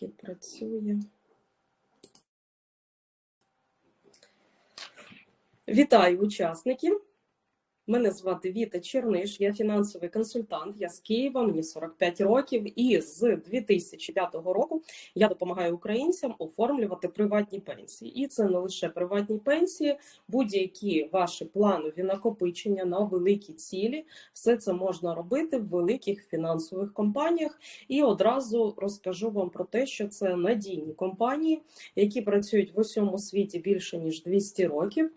поки працює. Вітаю учасників. Мене звати Віта Черниш, я фінансовий консультант. Я з Києва, мені 45 років, і з 2005 року я допомагаю українцям оформлювати приватні пенсії. І це не лише приватні пенсії, будь-які ваші планові накопичення на великі цілі. Все це можна робити в великих фінансових компаніях. І одразу розкажу вам про те, що це надійні компанії, які працюють в усьому світі більше ніж 200 років.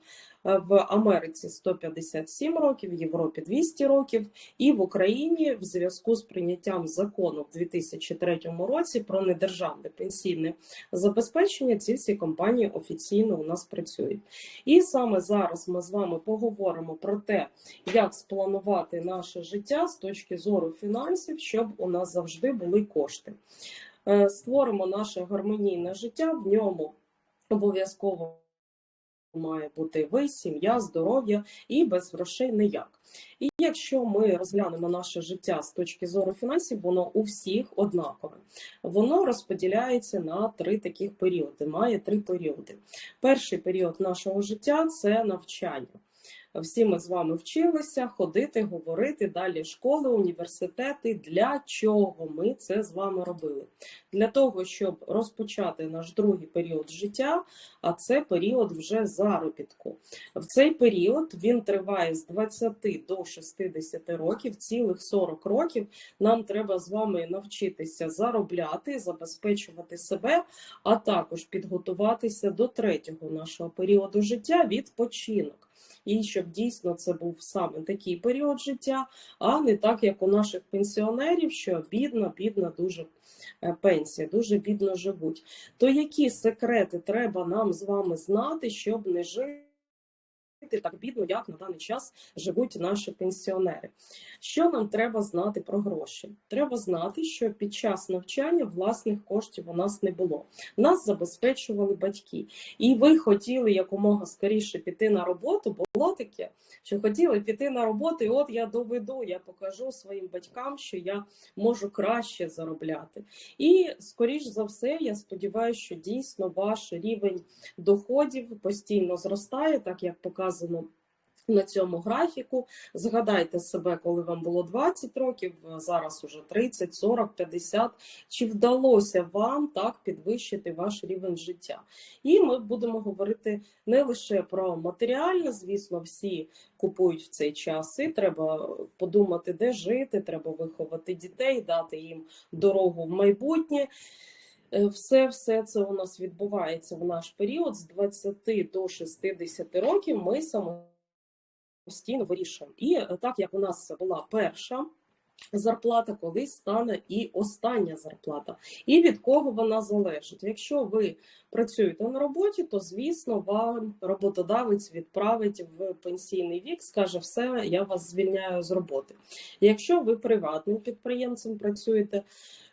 В Америці 157 років, в Європі 200 років, і в Україні в зв'язку з прийняттям закону в 2003 році про недержавне пенсійне забезпечення. Ці всі компанії офіційно у нас працюють. І саме зараз ми з вами поговоримо про те, як спланувати наше життя з точки зору фінансів, щоб у нас завжди були кошти. Е, створимо наше гармонійне життя в ньому обов'язково має бути ви, сім'я, здоров'я і без грошей ніяк. І якщо ми розглянемо наше життя з точки зору фінансів, воно у всіх однакове. Воно розподіляється на три таких періоди. Має три періоди. Перший період нашого життя це навчання. Всі ми з вами вчилися ходити, говорити далі школи, університети. Для чого ми це з вами робили? Для того, щоб розпочати наш другий період життя, а це період вже заробітку. В цей період він триває з 20 до 60 років, цілих 40 років. Нам треба з вами навчитися заробляти, забезпечувати себе, а також підготуватися до третього нашого періоду життя відпочинок і щоб дійсно це був саме такий період життя, а не так, як у наших пенсіонерів, що бідна, бідна, дуже е, пенсія, дуже бідно живуть. То які секрети треба нам з вами знати, щоб не жити? Так бідно, як на даний час живуть наші пенсіонери. Що нам треба знати про гроші? Треба знати, що під час навчання власних коштів у нас не було. Нас забезпечували батьки, і ви хотіли якомога скоріше піти на роботу, було таке, що хотіли піти на роботу, і от я доведу, я покажу своїм батькам, що я можу краще заробляти. І скоріш за все, я сподіваюся, що дійсно ваш рівень доходів постійно зростає, так як показано на цьому графіку. Згадайте себе, коли вам було 20 років, зараз уже 30, 40, 50. Чи вдалося вам так підвищити ваш рівень життя? І ми будемо говорити не лише про матеріальне, звісно, всі купують в цей час, і треба подумати, де жити, треба виховати дітей, дати їм дорогу в майбутнє. Е, все все це у нас відбувається в наш період з 20 до 60 років. Ми самостійно вирішуємо. І е, так як у нас була перша зарплата, колись стане і остання зарплата. І від кого вона залежить. Якщо ви працюєте на роботі, то звісно вам роботодавець відправить в пенсійний вік, скаже, все, я вас звільняю з роботи. Якщо ви приватним підприємцем працюєте,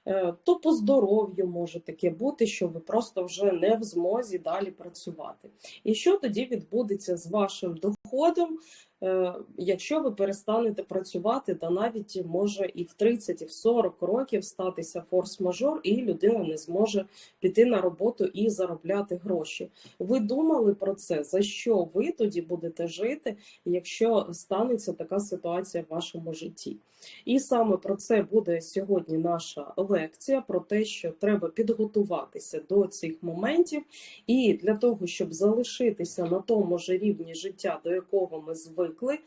е, то по здоров'ю може таке бути, що ви просто вже не в змозі далі працювати. І що тоді відбудеться з вашим доходом? Е, якщо ви перестанете працювати, то навіть може і в 30, і в 40 років статися форс-мажор, і людина не зможе піти на роботу і заробляти гроші. Ви думали про це? За що ви тоді будете жити, якщо станеться така ситуація в вашому житті? І саме про це буде сьогодні наша лекція: про те, що треба підготуватися до цих моментів, і для того, щоб залишитися на тому ж рівні життя, до якого ми звикли, звикли.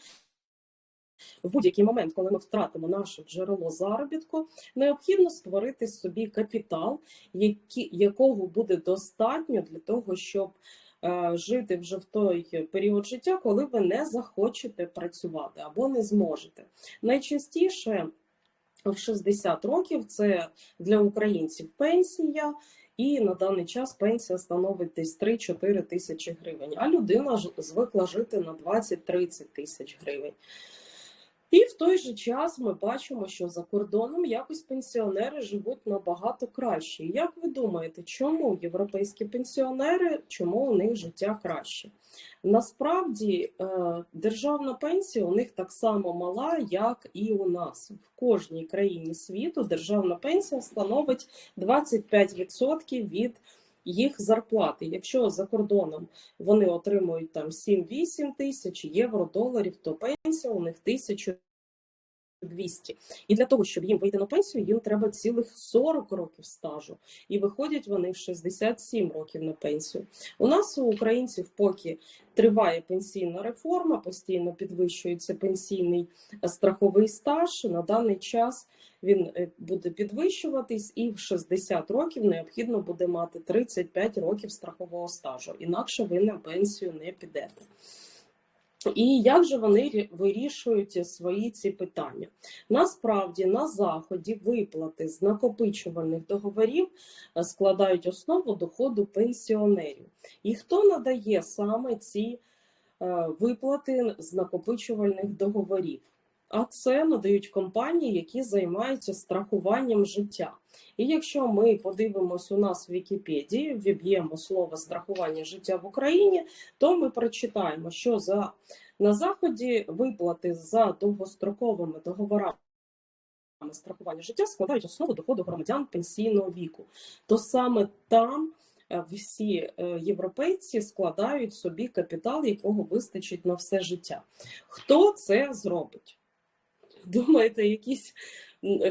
В будь-який момент, коли ми втратимо наше джерело заробітку, необхідно створити собі капітал, які, якого буде достатньо для того, щоб е, жити вже в той період життя, коли ви не захочете працювати або не зможете. Найчастіше в 60 років це для українців пенсія. І на даний час пенсія становить десь 3-4 тисячі гривень, а людина звикла жити на 20-30 тисяч гривень. І в той же час ми бачимо, що за кордоном якось пенсіонери живуть набагато краще. Як ви думаєте, чому європейські пенсіонери, чому у них життя краще? Насправді е, державна пенсія у них так само мала, як і у нас. В кожній країні світу державна пенсія становить 25% від їх зарплати. Якщо за кордоном вони отримують там 7-8 тисяч євро, доларів, то пенсія у них 1000 200. І для того, щоб їм вийти на пенсію, їм треба цілих 40 років стажу. І виходять вони в 67 років на пенсію. У нас у українців, поки триває пенсійна реформа, постійно підвищується пенсійний страховий стаж. На даний час він е, буде підвищуватись, і в 60 років необхідно буде мати 35 років страхового стажу. Інакше ви на пенсію не підете. І як же вони вирішують свої ці питання? Насправді на заході виплати з накопичувальних договорів е, складають основу доходу пенсіонерів. І хто надає саме ці е, виплати з накопичувальних договорів? А це надають компанії, які займаються страхуванням життя. І якщо ми подивимось у нас в Вікіпедії, віб'ємо слово страхування життя в Україні, то ми прочитаємо, що за на заході виплати за довгостроковими договорами. Страхування життя складають основу доходу громадян пенсійного віку, то саме там е, всі е, європейці складають собі капітал, якого вистачить на все життя. Хто це зробить? Думаєте, якийсь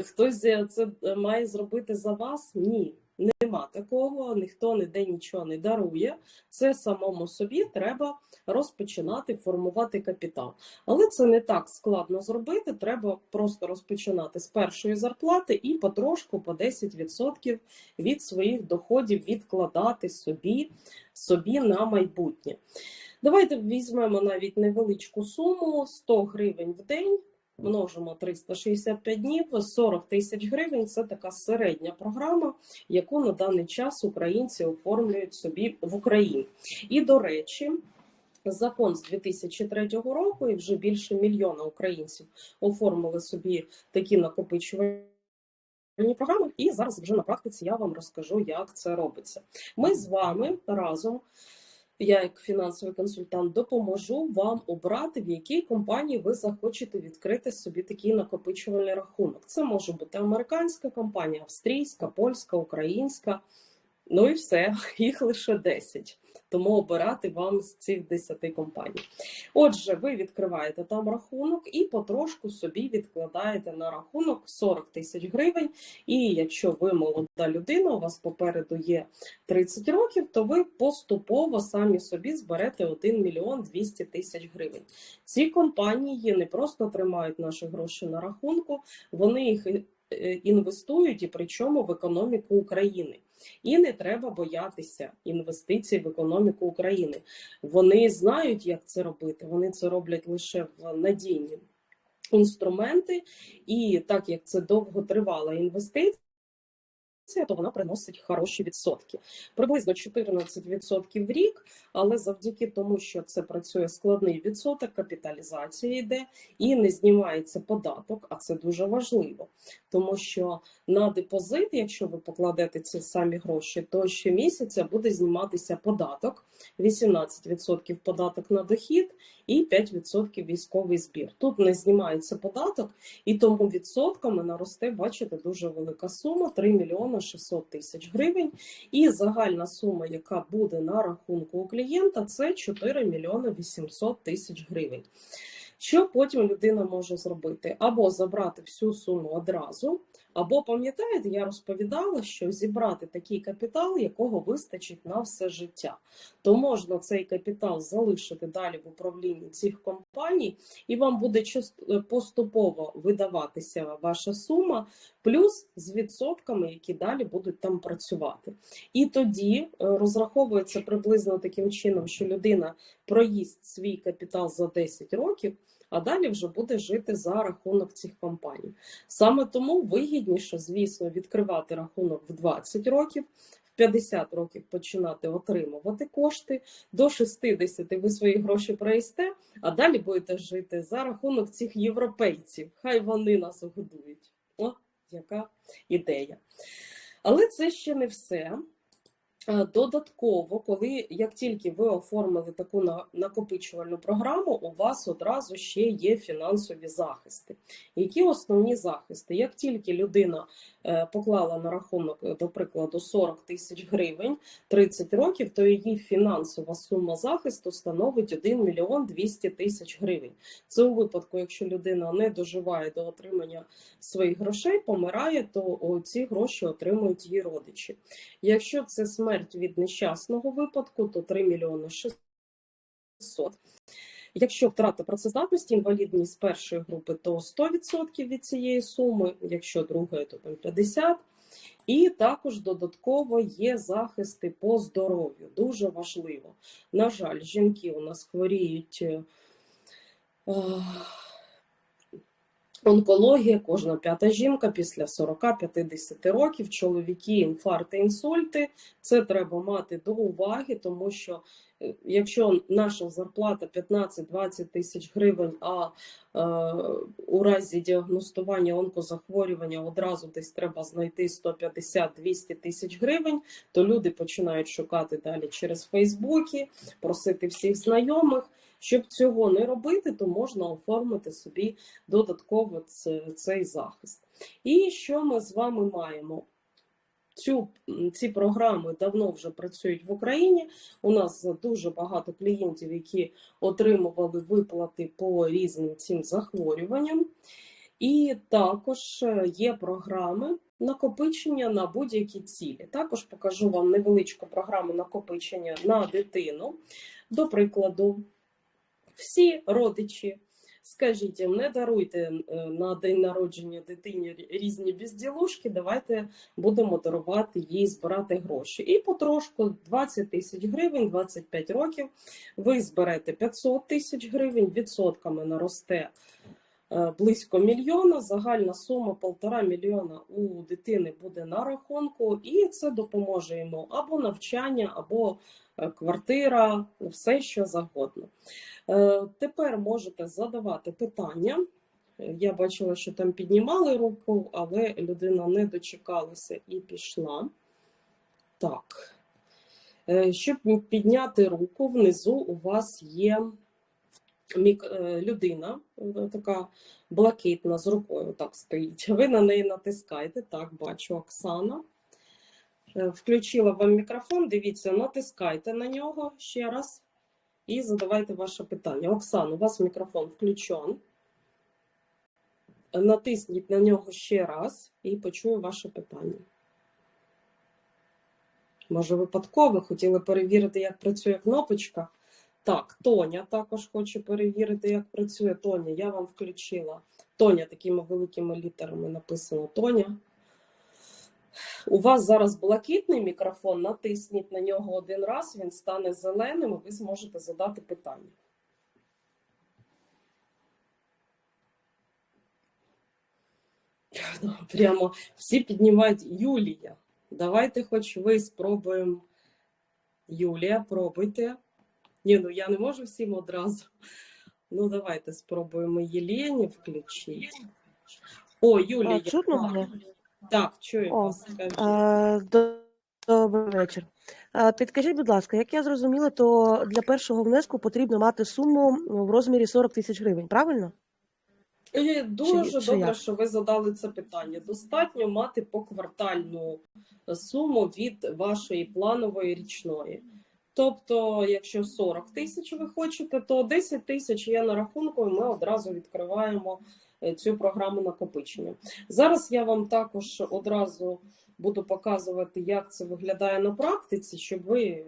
хтось це має зробити за вас? Ні, нема такого, ніхто ніде нічого не дарує. Це самому собі треба розпочинати формувати капітал. Але це не так складно зробити. Треба просто розпочинати з першої зарплати і потрошку по 10% від своїх доходів відкладати собі, собі на майбутнє. Давайте візьмемо навіть невеличку суму 100 гривень в день множимо 365 днів, 40 тисяч гривень це така середня програма, яку на даний час українці оформлюють собі в Україні. І до речі. Закон з 2003 року, і вже більше мільйона українців оформили собі такі накопичувальні програми. І зараз вже на практиці я вам розкажу, як це робиться. Ми з вами разом я, як фінансовий консультант, допоможу вам обрати, в якій компанії ви захочете відкрити собі такий накопичувальний рахунок. Це може бути американська компанія, австрійська, польська, українська. Ну і все, їх лише 10 тому обирати вам з цих 10 компаній. Отже, ви відкриваєте там рахунок і потрошку собі відкладаєте на рахунок 40 тисяч гривень. І якщо ви молода людина, у вас попереду є 30 років, то ви поступово самі собі зберете 1 мільйон 200 тисяч гривень. Ці компанії не просто тримають наші гроші на рахунку, вони їх інвестують і причому в економіку України. І не треба боятися інвестицій в економіку України. Вони знають, як це робити. Вони це роблять лише в надійні інструменти, і так як це довготривала інвестиція то вона приносить хороші відсотки. Приблизно 14% в рік, але завдяки тому, що це працює складний відсоток, капіталізація йде і не знімається податок, а це дуже важливо, тому що на депозит, якщо ви покладете ці самі гроші, то щомісяця буде зніматися податок, 18% податок на дохід і 5% військовий збір. Тут не знімається податок, і тому відсотками наросте, бачите, дуже велика сума 3 мільйони 600 тисяч гривень. І загальна сума, яка буде на рахунку у клієнта, це 4 мільйони 800 тисяч гривень. Що потім людина може зробити? Або забрати всю суму одразу, або пам'ятаєте, я розповідала, що зібрати такий капітал, якого вистачить на все життя, то можна цей капітал залишити далі в управлінні цих компаній, і вам буде поступово видаватися ваша сума, плюс з відсотками, які далі будуть там працювати. І тоді е, розраховується приблизно таким чином, що людина проїсть свій капітал за 10 років а далі вже буде жити за рахунок цих компаній. Саме тому вигідніше, звісно, відкривати рахунок в 20 років. В 50 років починати отримувати кошти, до 60 ви свої гроші проїсте, а далі будете жити за рахунок цих європейців. Хай вони нас годують. О, яка ідея. Але це ще не все. Е, Додатково, коли як тільки ви оформили таку накопичувальну програму, у вас одразу ще є фінансові захисти. Які основні захисти? Як тільки людина е, поклала на рахунок, е, до прикладу, 40 тисяч гривень 30 років, то її фінансова сума захисту становить 1 мільйон 200 тисяч гривень. Це у випадку, якщо людина не доживає до отримання своїх грошей, помирає, то ці гроші отримують її родичі. Якщо це смерть від нещасного випадку, то 3 мільйони 600. Якщо втрата працездатності, інвалідність першої групи, то 100% від цієї суми, якщо другої, то там 50%. І також додатково є захисти по здоров'ю. Дуже важливо. На жаль, жінки у нас хворіють. е, Онкологія, кожна п'ята жінка після 40-50 років, чоловіки, інфаркти, інсульти. Це треба мати до уваги, тому що е, якщо наша зарплата 15-20 тисяч гривень, а е, у разі діагностування онкозахворювання одразу десь треба знайти 150-200 тисяч гривень, то люди починають шукати далі через Фейсбуки, просити всіх знайомих. Щоб цього не робити, то можна оформити собі додатково цей захист. І що ми з вами маємо? Цю, ці програми давно вже працюють в Україні. У нас дуже багато клієнтів, які отримували виплати по різним цим захворюванням. І також е, є програми накопичення на будь-які цілі. Також покажу вам невеличку програму накопичення на дитину. До прикладу, всі родичі, скажіть не даруйте е, на день народження дитині різні безділушки, давайте будемо дарувати їй збирати гроші. І потрошку 20 тисяч гривень, 25 років, ви зберете 500 тисяч гривень, відсотками наросте е, близько мільйона, загальна сума полтора мільйона у дитини буде на рахунку, і це допоможе йому або навчання, або квартира, все що завгодно. Е, Тепер можете задавати питання. Е, Я бачила, що там піднімали руку, але людина не дочекалася і пішла. Так. Е, Щоб підняти руку, внизу у вас є е, людина, е, така блакитна з рукою так стоїть. Ви на неї натискаєте. Так, бачу Оксана. Е, Включила вам мікрофон. Дивіться, натискайте на нього ще раз і задавайте ваше питання. Оксана, у вас мікрофон включен. Натисніть на нього ще раз і почую ваше питання. Може, випадково хотіли перевірити, як працює кнопочка. Так, Тоня також хоче перевірити, як працює Тоня. Я вам включила. Тоня такими великими літерами написано Тоня. У вас зараз блакитний мікрофон, натисніть на нього один раз, він стане зеленим, і ви зможете задати питання. Ну, Прямо всі піднімають Юлія. Давайте хоч ви спробуємо. Юлія, пробуйте. Ні, ну я не можу всім одразу. Ну, давайте спробуємо Єлені включити. О, Юлія. А, чутно мене? Так, чую О, вас. до- Добрий вечір. А, Підкажіть, будь ласка, як я зрозуміла, то для першого внеску потрібно мати суму в розмірі 40 тисяч гривень, правильно? Е, Дуже чи добре, як? що ви задали це питання. Достатньо мати поквартальну суму від вашої планової річної. Тобто, якщо 40 тисяч ви хочете, то 10 тисяч є на рахунку, і ми одразу відкриваємо е, цю програму накопичення. Зараз я вам також одразу буду показувати, як це виглядає на практиці, щоб ви,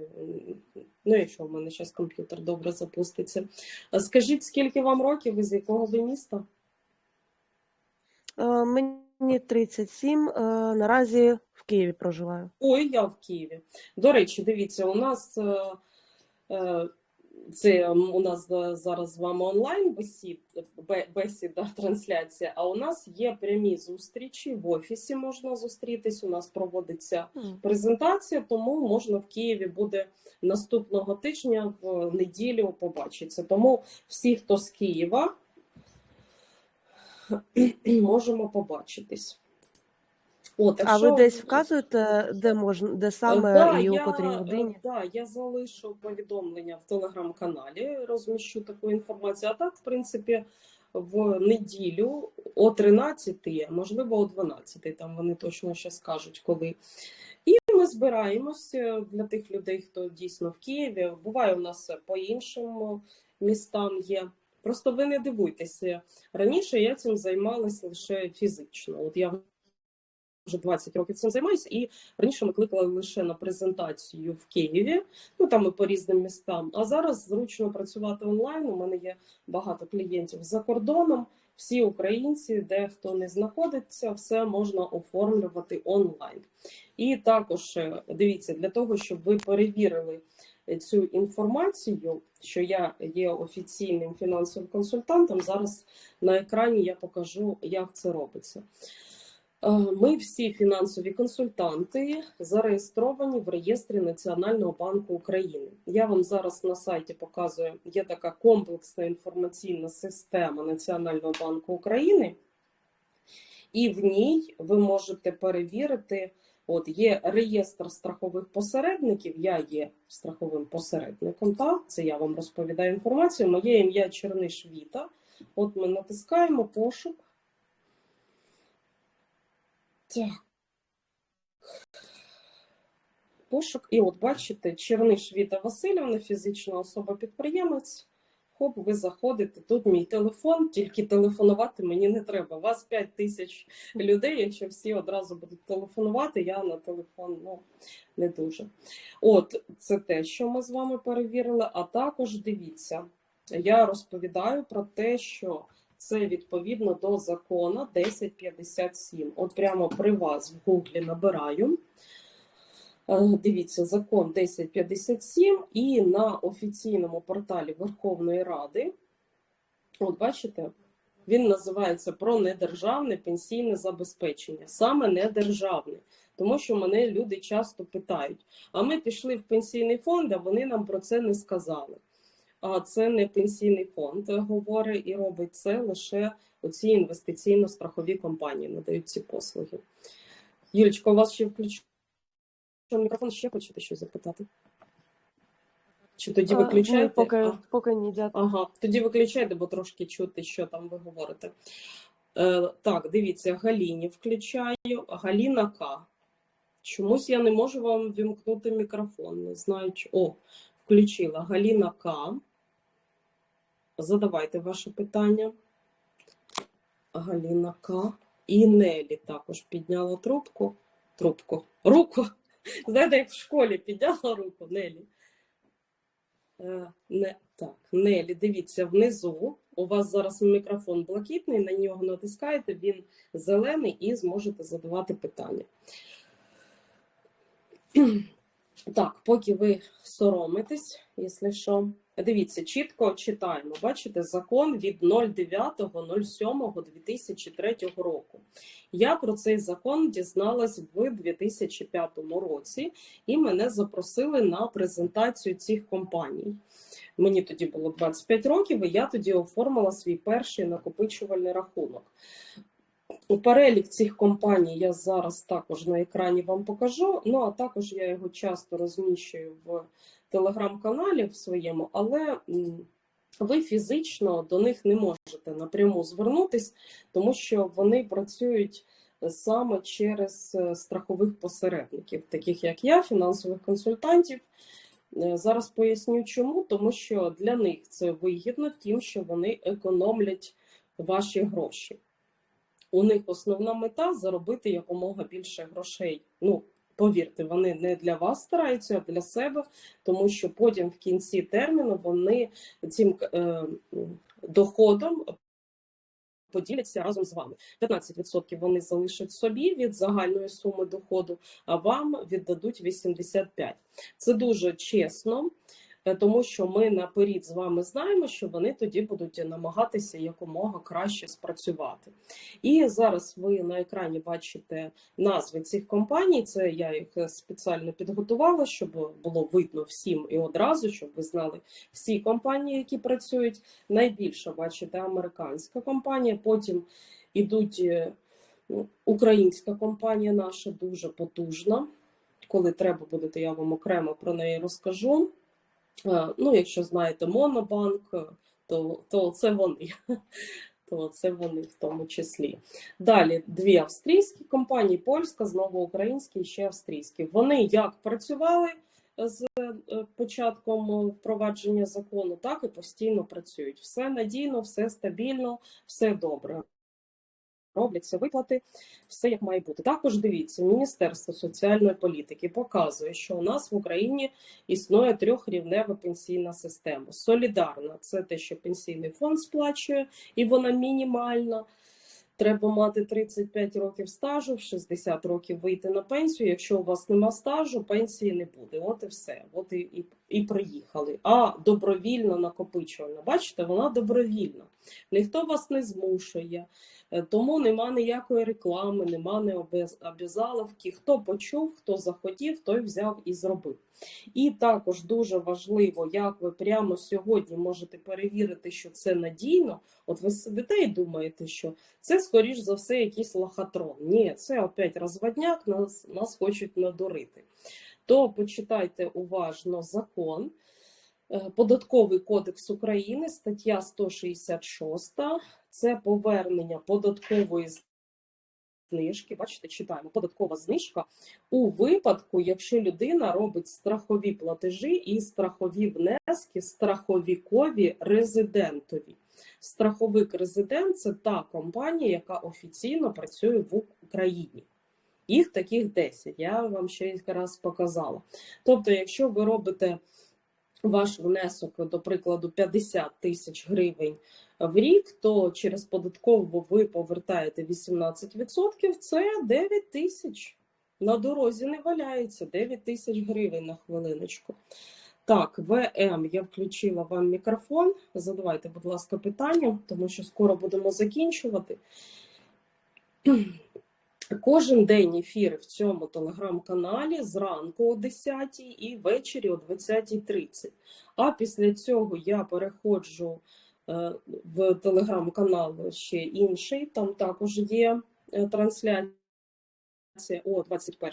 ну якщо в мене зараз комп'ютер добре запуститься. Е, Скажіть, скільки вам років і з якого ви міста? Е, Мені 37, е, наразі в Києві проживаю. Ой, я в Києві. До речі, дивіться, у нас е, е, Це у нас зараз з вами онлайн бесід, бесіда, трансляція. А у нас є прямі зустрічі в офісі. Можна зустрітись. У нас проводиться презентація, тому можна в Києві буде наступного тижня в неділю побачитися. Тому всі, хто з Києва, можемо побачитись. От, А якщо- ви десь вказуєте, де можна, де саме да, і у я, котрій годині? Да, я залишу повідомлення в телеграм-каналі, розміщу таку інформацію. А так, в принципі, в неділю о 13, можливо, о 12, там вони точно ще скажуть, коли. І ми збираємося для тих людей, хто дійсно в Києві. Буває у нас по іншим містам є. Просто ви не дивуйтеся. Раніше я цим займалася лише фізично. От я вже 20 років цим займаюся, і раніше ми кликали лише на презентацію в Києві, ну там і по різним містам. А зараз зручно працювати онлайн. У мене є багато клієнтів за кордоном. Всі українці, де хто не знаходиться, все можна оформлювати онлайн. І також е, дивіться, для того, щоб ви перевірили е, цю інформацію, що я є офіційним фінансовим консультантом. Зараз на екрані я покажу, як це робиться. Е, Ми всі фінансові консультанти зареєстровані в реєстрі Національного банку України. Я вам зараз на сайті показую, є така комплексна інформаційна система Національного банку України, і в ній ви можете перевірити. От є реєстр страхових посередників. Я є страховим посередником. Так, це я вам розповідаю інформацію. Моє ім'я Черниш Віта. От ми натискаємо пошук. Пошук. І от бачите, Черниш Віта Васильівна, фізична особа-підприємець. Хоп, ви заходите. Тут мій телефон, тільки телефонувати мені не треба. Вас 5 тисяч людей. Якщо всі одразу будуть телефонувати, я на телефон ну, не дуже. От це те, що ми з вами перевірили. А також дивіться, я розповідаю про те, що це відповідно до закону 1057. От прямо при вас в Гуглі набираю. Е, Дивіться, закон 1057 і на офіційному порталі Верховної Ради. От бачите, він називається про недержавне пенсійне забезпечення, саме недержавне. Тому що мене люди часто питають: а ми пішли в пенсійний фонд, а вони нам про це не сказали. Це не пенсійний фонд говорить і робить це лише оці інвестиційно-страхові компанії надають ці послуги. Юлечко, у вас ще включено мікрофон, ще хочете щось запитати? Чи тоді А, ні, виключаєте? поки, А. поки ні, дякую. Ага, тоді виключайте, бо трошки чути, що там ви говорите. Е, так, дивіться, Галіні включаю. Галіна К. Чомусь я не можу вам вімкнути мікрофон. Не знаю, чи... О, включила Галіна К. Задавайте ваше питання. Галіна К. І Нелі також підняла трубку. Трубку. Руку. Знаєте, як в школі підняла руку Нелі. Е, Не, так, Нелі, дивіться, внизу у вас зараз мікрофон блакитний, на нього натискаєте, він зелений і зможете задавати питання. Так, поки ви соромитесь, якщо що. Дивіться, чітко читаємо. Бачите, закон від 09.07.2003 року. Я про цей закон дізналась в 2005 році, і мене запросили на презентацію цих компаній. Мені тоді було 25 років, і я тоді оформила свій перший накопичувальний рахунок. У перелік цих компаній я зараз також на екрані вам покажу. Ну а також я його часто розміщую в телеграм-каналі в своєму, але ви фізично до них не можете напряму звернутись, тому що вони працюють саме через е, страхових посередників, таких як я, фінансових консультантів. Е, Зараз поясню чому, тому що для них це вигідно, тим, що вони економлять ваші гроші. У них основна мета заробити якомога більше грошей. Ну, повірте, вони не для вас стараються, а для себе, тому що потім в кінці терміну вони цим е, доходом поділяться разом з вами. 15% вони залишать собі від загальної суми доходу, а вам віддадуть 85%. Це дуже чесно. Е, тому що ми наперед з вами знаємо, що вони тоді будуть намагатися якомога краще спрацювати. І зараз ви на екрані бачите назви цих компаній. Це я їх спеціально підготувала, щоб було видно всім і одразу, щоб ви знали всі компанії, які працюють. Найбільше бачите американська компанія, потім ідуть е, українська компанія, наша дуже потужна. Коли треба буде, я вам окремо про неї розкажу. Е, Ну, якщо знаєте Монобанк, е, то, то це вони. То це вони в тому числі. Далі дві австрійські компанії, польська, знову українські і ще австрійські. Вони як працювали з е, початком впровадження закону, так і постійно працюють. Все надійно, все стабільно, все добре. Робляться виплати, все як має бути. Також дивіться, Міністерство соціальної політики показує, що у нас в Україні існує трьохрівнева пенсійна система. Солідарна це те, що пенсійний фонд сплачує, і вона мінімальна. Треба мати 35 років стажу, в 60 років вийти на пенсію. Якщо у вас нема стажу, пенсії не буде. От і все. От і, і, і приїхали. А добровільно накопичувальна. Бачите, вона добровільна. Ніхто вас не змушує, Е, тому нема ніякої реклами, нема не обязаловки. Хто почув, хто захотів, той взяв і зробив. І також дуже важливо, як ви прямо сьогодні можете перевірити, що це надійно. От ви сидите і думаєте, що це, скоріш за все, якийсь лохотрон. Ні, це опять розводняк, нас, нас хочуть надурити. То почитайте уважно закон. Е, Податковий кодекс України, стаття 166, це повернення податкової знижки. Бачите, читаємо податкова знижка у випадку, якщо людина робить страхові платежі і страхові внески страховікові резидентові. Страховик резидент це та компанія, яка офіційно працює в Україні. Їх таких 10, я вам ще раз показала. Тобто, якщо ви робите ваш внесок, до прикладу, 50 тисяч гривень в рік, то через податкову ви повертаєте 18%, це 9 тисяч. На дорозі не валяється 9 тисяч гривень на хвилиночку. Так, ВМ, я включила вам мікрофон. Задавайте, будь ласка, питання, тому що скоро будемо закінчувати. Кожен день ефіри в цьому телеграм-каналі зранку о 10 і ввечері о 20.30. А після цього я переходжу е, в телеграм-канал ще інший, там також є е, трансляція о 21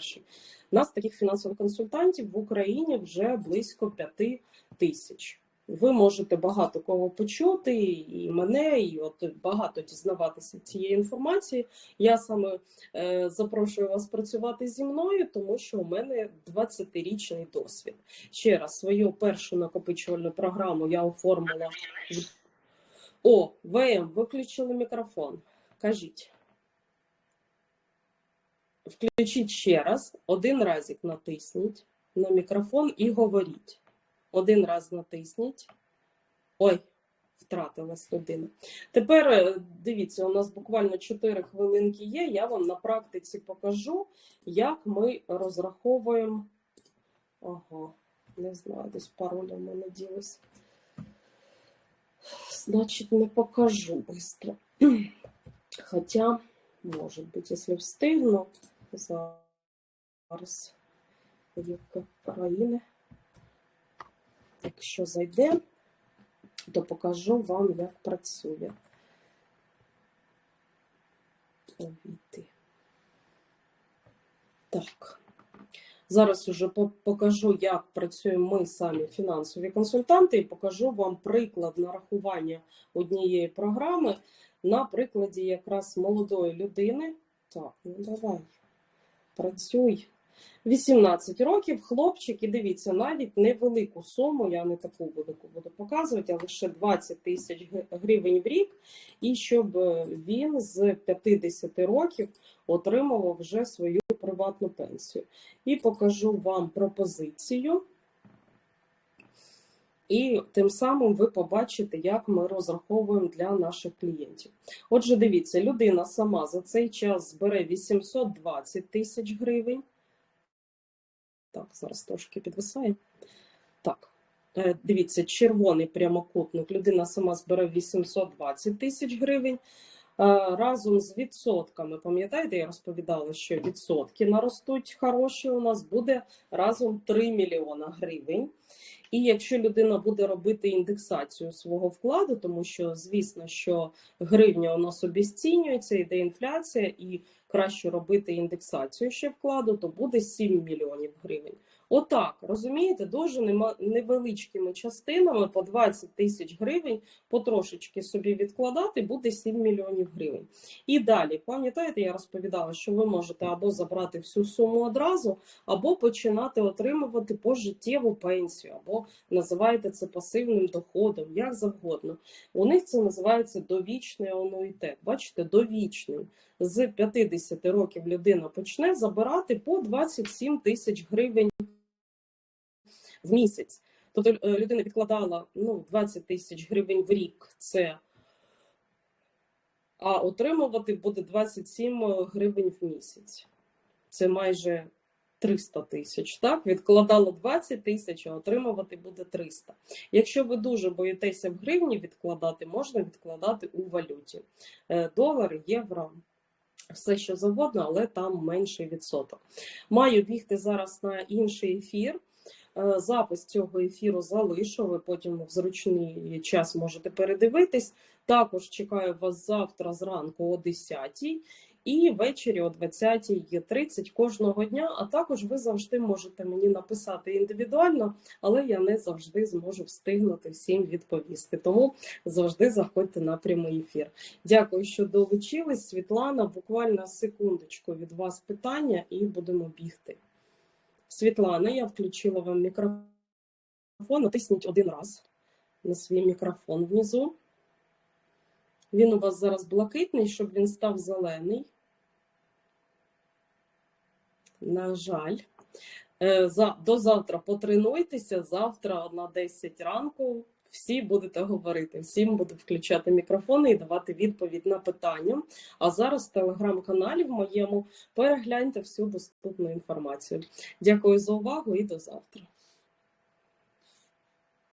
Нас, таких фінансових консультантів, в Україні вже близько 5 тисяч. Ви можете багато кого почути, і мене, і от багато дізнаватися цієї інформації. Я саме е, запрошую вас працювати зі мною, тому що у мене 20-річний досвід. Ще раз, свою першу накопичувальну програму я оформила. О, ВМ, виключили мікрофон. Кажіть. Включіть ще раз, один разик натисніть на мікрофон і говоріть. Один раз натисніть. Ой, втратилась людина. Тепер е, дивіться, у нас буквально 4 хвилинки є. Я вам на практиці покажу, як ми розраховуємо. Ага, не знаю, десь пароля в мене ділась. Значить, не покажу швидко. Хоча, може бути, якщо встигну, зараз Віка країни. Якщо зайде, то покажу вам, як працює. Увійти. Так. Зараз уже покажу, як працюємо ми самі фінансові консультанти, і покажу вам приклад нарахування однієї програми на прикладі якраз молодої людини. Так, ну давай, працюй. 18 років, хлопчик, і дивіться, навіть невелику суму, я не таку велику буду показувати, а лише 20 тисяч гривень в рік, і щоб е, він з 50 років отримував вже свою приватну пенсію. І покажу вам пропозицію. І тим самим ви побачите, як ми розраховуємо для наших клієнтів. Отже, дивіться, людина сама за цей час збере 820 тисяч гривень. Так, зараз трошки підвисає. Так, Е, Дивіться, червоний прямокутник. Людина сама збере 820 тисяч гривень. Е, Разом з відсотками, пам'ятаєте, я розповідала, що відсотки наростуть хороші. У нас буде разом 3 мільйона гривень. І якщо людина буде робити індексацію свого вкладу, тому що звісно, що гривня у нас обіцінюється, йде інфляція, і краще робити індексацію ще вкладу, то буде 7 мільйонів гривень. Отак, розумієте, дуже невеличкими частинами по 20 тисяч гривень потрошечки собі відкладати, буде 7 мільйонів гривень. І далі, пам'ятаєте, я розповідала, що ви можете або забрати всю суму одразу, або починати отримувати пожиттєву пенсію, або називаєте це пасивним доходом, як завгодно. У них це називається довічний ануїтет. Бачите, довічний. З 50 років людина почне забирати по 27 тисяч гривень в місяць. Тобто е, людина відкладала ну, 20 тисяч гривень в рік. Це а отримувати буде 27 гривень в місяць. Це майже 300 тисяч. Так, відкладало 20 тисяч, а отримувати буде 300. Якщо ви дуже боїтеся в гривні відкладати, можна відкладати у валюті. Е, Долар, євро, все що завгодно, але там менший відсоток. Маю бігти зараз на інший ефір. Е, Запис цього ефіру залишу. Ви потім в зручний час можете передивитись. Також чекаю вас завтра зранку о 10-й і ввечері о 20.30 кожного дня. А також ви завжди можете мені написати індивідуально, але я не завжди зможу встигнути всім відповісти. Тому завжди заходьте на прямий ефір. Дякую, що долучились. Світлана, буквально секундочку від вас питання, і будемо бігти. Світлана, я включила вам мікрофон. Натисніть один раз на свій мікрофон внизу. Він у вас зараз блакитний, щоб він став зелений. На жаль. Е, до завтра потренуйтеся. Завтра на 10 ранку всі будете говорити. Всім буду включати мікрофони і давати відповідь на питання. А зараз в телеграм-каналі в моєму перегляньте всю доступну інформацію. Дякую за увагу і до завтра.